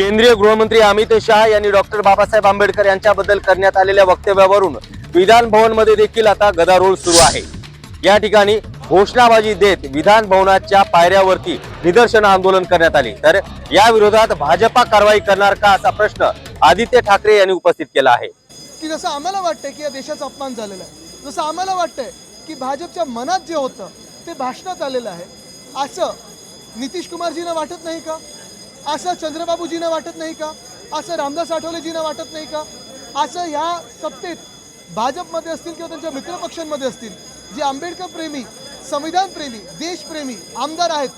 केंद्रीय गृहमंत्री अमित शहा यांनी डॉक्टर बाबासाहेब आंबेडकर यांच्याबद्दल करण्यात आलेल्या वक्तव्यावरून विधान भवनमध्ये देखील आता गदारोळ सुरू आहे. या ठिकाणी घोषणाबाजी देत विधान भवनाच्या पायऱ्यावरती निदर्शन आंदोलन करण्यात आले. तर या विरोधात भाजपा कारवाई करणार का असा प्रश्न आदित्य ठाकरे यांनी उपस्थित केला आहे. की जसं आम्हाला वाटतंय की या देशाचा अपमान झालेला आहे जसं आम्हाला वाटतंय की भाजपच्या मनात जे होतं ते भाषणात आलेलं आहे. असं नितीश कुमारजींना वाटत नाही का? असं चंद्रबाबूजींना वाटत नाही का? असं रामदास आठवलेजींना वाटत नाही का? असं ह्या सत्तेत भाजपमध्ये असतील किंवा त्यांच्या मित्रपक्षांमध्ये असतील जे आंबेडकर प्रेमी संविधान प्रेमी देशप्रेमी आमदार आहेत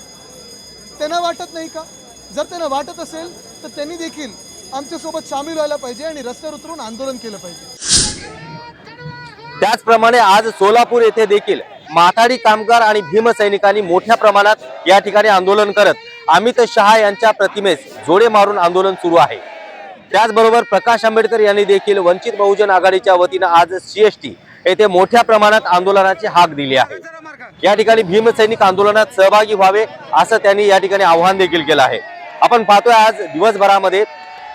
त्यांना वाटत नाही का? जर त्यांना वाटत असेल तर त्यांनी देखील आमच्यासोबत सामील व्हायला पाहिजे आणि रस्त्यावर उतरून आंदोलन केलं पाहिजे. त्याचप्रमाणे आज सोलापूर येथे देखील माथाडी कामगार आणि भीमसैनिकांनी मोठ्या प्रमाणात या ठिकाणी आंदोलन करत अमित शहा यांच्या प्रतिमेस जोडे मारून आंदोलन सुरू आहे. त्याचबरोबर प्रकाश आंबेडकर यांनी देखील वंचित बहुजन आघाडीच्या वतीनं आज सीएसटी येथे मोठ्या प्रमाणात आंदोलनाची हाक दिली आहे. या ठिकाणी भीमसैनिक आंदोलनात सहभागी व्हावे असं त्यांनी या ठिकाणी आव्हान देखील केलं आहे. आपण पाहतोय आज दिवसभरामध्ये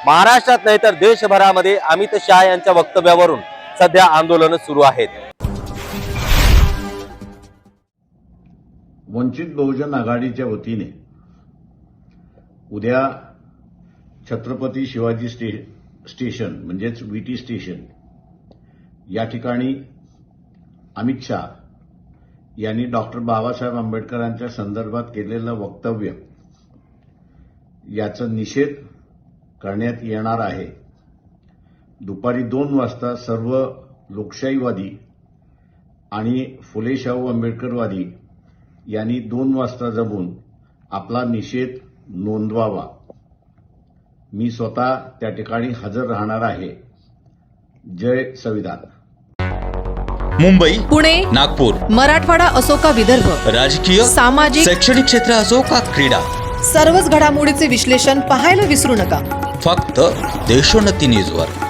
महाराष्ट्रात नाही तर देशभरामध्ये अमित शहा यांच्या वक्तव्यावरून सध्या आंदोलन सुरू आहेत. वंचित बहुजन आघाडीच्या वतीने उद्या छत्रपती शिवाजी स्टे स्टेशन म्हणजेच वीटी स्टेशन या ठिकाणी अमित शहा यांनी डॉक्टर बाबासाहेब आंबेडकरांच्या संदर्भात केलेलं वक्तव्य याचा निषेध करण्यात येणार आहे. दुपारी दोन वाजता सर्व लोकशाहीवादी आणि फुले शाहू आंबेडकरवादी यांनी दोन वाजता जमून आपला निषेध नोंदवावा. मी स्वतः त्या ठिकाणी हजर राहणार आहे. जय संविधान. मुंबई पुणे नागपूर मराठवाडा असो का विदर्भ राजकीय सामाजिक शैक्षणिक क्षेत्र असो का क्रीडा सर्वच घडामोडीचे विश्लेषण पाहायला विसरू नका. फक्त देशोन्नती न्यूजवर.